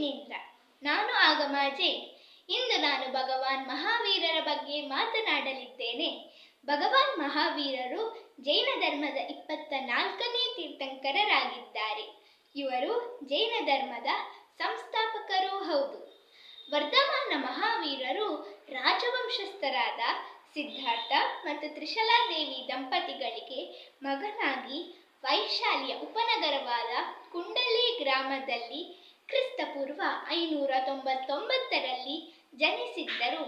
ಶಿನೀಂದ್ರ ನಾನು ಆಗಮಾಜೆ ಇಂದು ನಾನು ಭಗವಾನ್ ಮಹಾವೀರರ ಬಗ್ಗೆ ಮಾತನಾಡಲಿದ್ದೇನೆ. ಭಗವಾನ್ ಮಹಾವೀರರು ಜೈನ ಧರ್ಮದ ಇಪ್ಪತ್ತ ನಾಲ್ಕನೇ ತೀರ್ಥಂಕರರಾಗಿದ್ದಾರೆ. ಇವರು ಜೈನ ಧರ್ಮದ ಸಂಸ್ಥಾಪಕರೂ ಹೌದು. ವರ್ಧಮಾನ ಮಹಾವೀರರು ರಾಜವಂಶಸ್ಥರಾದ ಸಿದ್ಧಾರ್ಥ ಮತ್ತು ತ್ರಿಶಲಾದೇವಿ ದಂಪತಿಗಳಿಗೆ ಮಗನಾಗಿ ವೈಶಾಲಿಯ ಉಪನಗರವಾದ ಕುಂಡಲಿ ಗ್ರಾಮದಲ್ಲಿ ಕ್ರಿಸ್ತಪೂರ್ವ ಐನೂರ ತೊಂಬತ್ತೊಂಬತ್ತರಲ್ಲಿ ಜನಿಸಿದ್ದರು.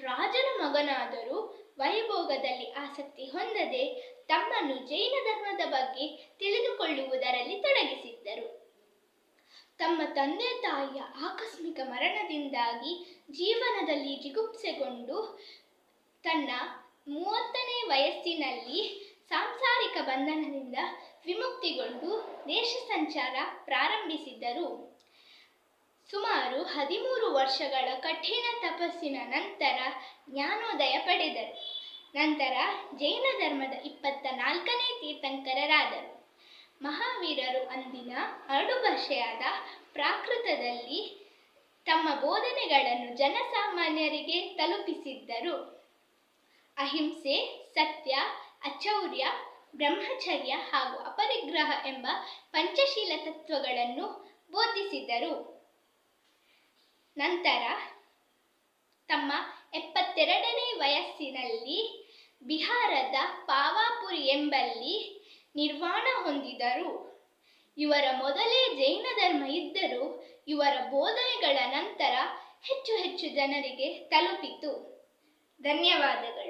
ರಾಜನ ಮಗನಾದರೂ ವೈಭೋಗದಲ್ಲಿ ಆಸಕ್ತಿ ಹೊಂದದೆ ತಮ್ಮನ್ನು ಜೈನ ಧರ್ಮದ ಬಗ್ಗೆ ತಿಳಿದುಕೊಳ್ಳುವುದರಲ್ಲಿ ತೊಡಗಿಸಿದ್ದರು. ತಮ್ಮ ತಂದೆ ತಾಯಿಯ ಆಕಸ್ಮಿಕ ಮರಣದಿಂದಾಗಿ ಜೀವನದಲ್ಲಿ ಜಿಗುಪ್ಸೆಗೊಂಡು ತನ್ನ ಮೂವತ್ತನೇ ವಯಸ್ಸಿನಲ್ಲಿ ಸಾಂಸಾರಿಕ ಬಂಧನದಿಂದ ವಿಮುಕ್ತಿಗೊಂಡು ದೇಶ ಸಂಚಾರ ಪ್ರಾರಂಭಿಸಿದರು ಸುಮಾರು ಹದಿಮೂರು ವರ್ಷಗಳ ಕಠಿಣ ತಪಸ್ಸಿನ ನಂತರ ಜ್ಞಾನೋದಯ ಪಡೆದರು. ನಂತರ ಜೈನ ಧರ್ಮದ ಇಪ್ಪತ್ತ ನಾಲ್ಕನೇ ತೀರ್ಥಂಕರರಾದರು. ಮಹಾವೀರರು ಅಂದಿನ ಅರಡು ಭಾಷೆಯಾದ ಪ್ರಾಕೃತದಲ್ಲಿ ತಮ್ಮ ಬೋಧನೆಗಳನ್ನು ಜನಸಾಮಾನ್ಯರಿಗೆ ತಲುಪಿಸಿದ್ದರು. ಅಹಿಂಸೆ, ಸತ್ಯ, ಅಚೌರ್ಯ, ಬ್ರಹ್ಮಚರ್ಯ ಹಾಗೂ ಅಪರಿಗ್ರಹ ಎಂಬ ಪಂಚಶೀಲ ತತ್ವಗಳನ್ನು ಬೋಧಿಸಿದರು. ನಂತರ ತಮ್ಮ ಎಪ್ಪತ್ತೆರಡನೇ ವಯಸ್ಸಿನಲ್ಲಿ ಬಿಹಾರದ ಪಾವಾಪುರಿ ಎಂಬಲ್ಲಿ ನಿರ್ವಾಣ ಹೊಂದಿದರು. ಇವರ ಮೊದಲೇ ಜೈನ ಧರ್ಮ ಇದ್ದರೂ ಇವರ ಬೋಧನೆಗಳ ನಂತರ ಹೆಚ್ಚು ಹೆಚ್ಚು ಜನರಿಗೆ ತಲುಪಿತು. ಧನ್ಯವಾದಗಳು.